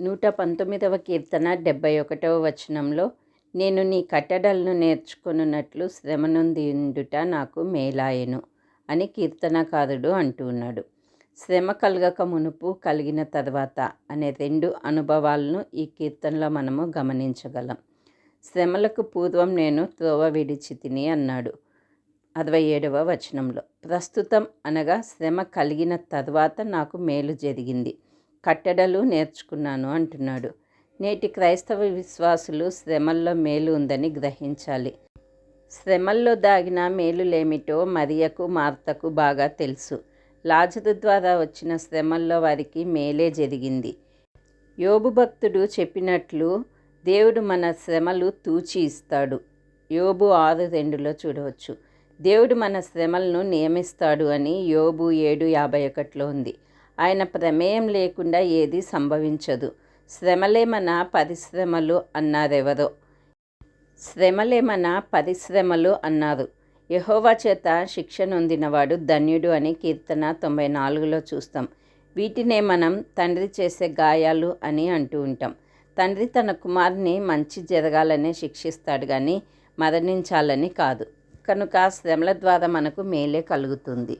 నూట పంతొమ్మిదవ కీర్తన డెబ్బై ఒకటవ వచనంలో నేను నీ కట్టడలను నేర్చుకొనున్నట్లు శ్రమ నొందిండుట నాకు మేలాయెను అని కీర్తనకారుడు అంటున్నాడు శ్రమ కలగక మునుపు కలిగిన తర్వాత అనే రెండు అనుభవాలను ఈ కీర్తనలో మనము గమనించగలం. శ్రమలకు పూర్వం నేను త్రోవ విడిచి తిని అన్నాడు అరవై ఏడవ వచనంలో. ప్రస్తుతం అనగా శ్రమ కలిగిన తర్వాత నాకు మేలు జరిగింది. కట్టడలు నేర్చుకున్నాను అంటున్నాడు. నేటి క్రైస్తవ విశ్వాసులు శ్రమల్లో మేలు ఉందని గ్రహించాలి. శ్రమల్లో దాగిన మేలులేమిటో మరియకు మార్తకు బాగా తెలుసు. లాజరు ద్వారా వచ్చిన శ్రమల్లో వారికి మేలే జరిగింది. యోబు భక్తుడు చెప్పినట్లు దేవుడు మన శ్రమలు తూచి ఇస్తాడు. యోబు ఆరు రెండులో చూడవచ్చు. దేవుడు మన శ్రమలను నియమిస్తాడు అని యోబు ఏడు యాభై ఒకటిలో ఉంది. ఆయన ప్రమేయం లేకుండా ఏది సంభవించదు. శ్రమలే మన పరిశ్రమలు అన్నారెవరో? శ్రమలే మన పరిశ్రమలు అన్నారు. యహోవా చేత శిక్ష నొందినవాడు ధన్యుడు అని కీర్తన తొంభై నాలుగులో చూస్తాం. వీటినే మనం తండ్రి చేసే గాయాలు అని అంటూ ఉంటాం. తండ్రి తన కుమారుని మంచి జరగాలనే శిక్షిస్తాడు కానీ మరణించాలని కాదు. కనుక శ్రమల ద్వారా మనకు మేలే కలుగుతుంది.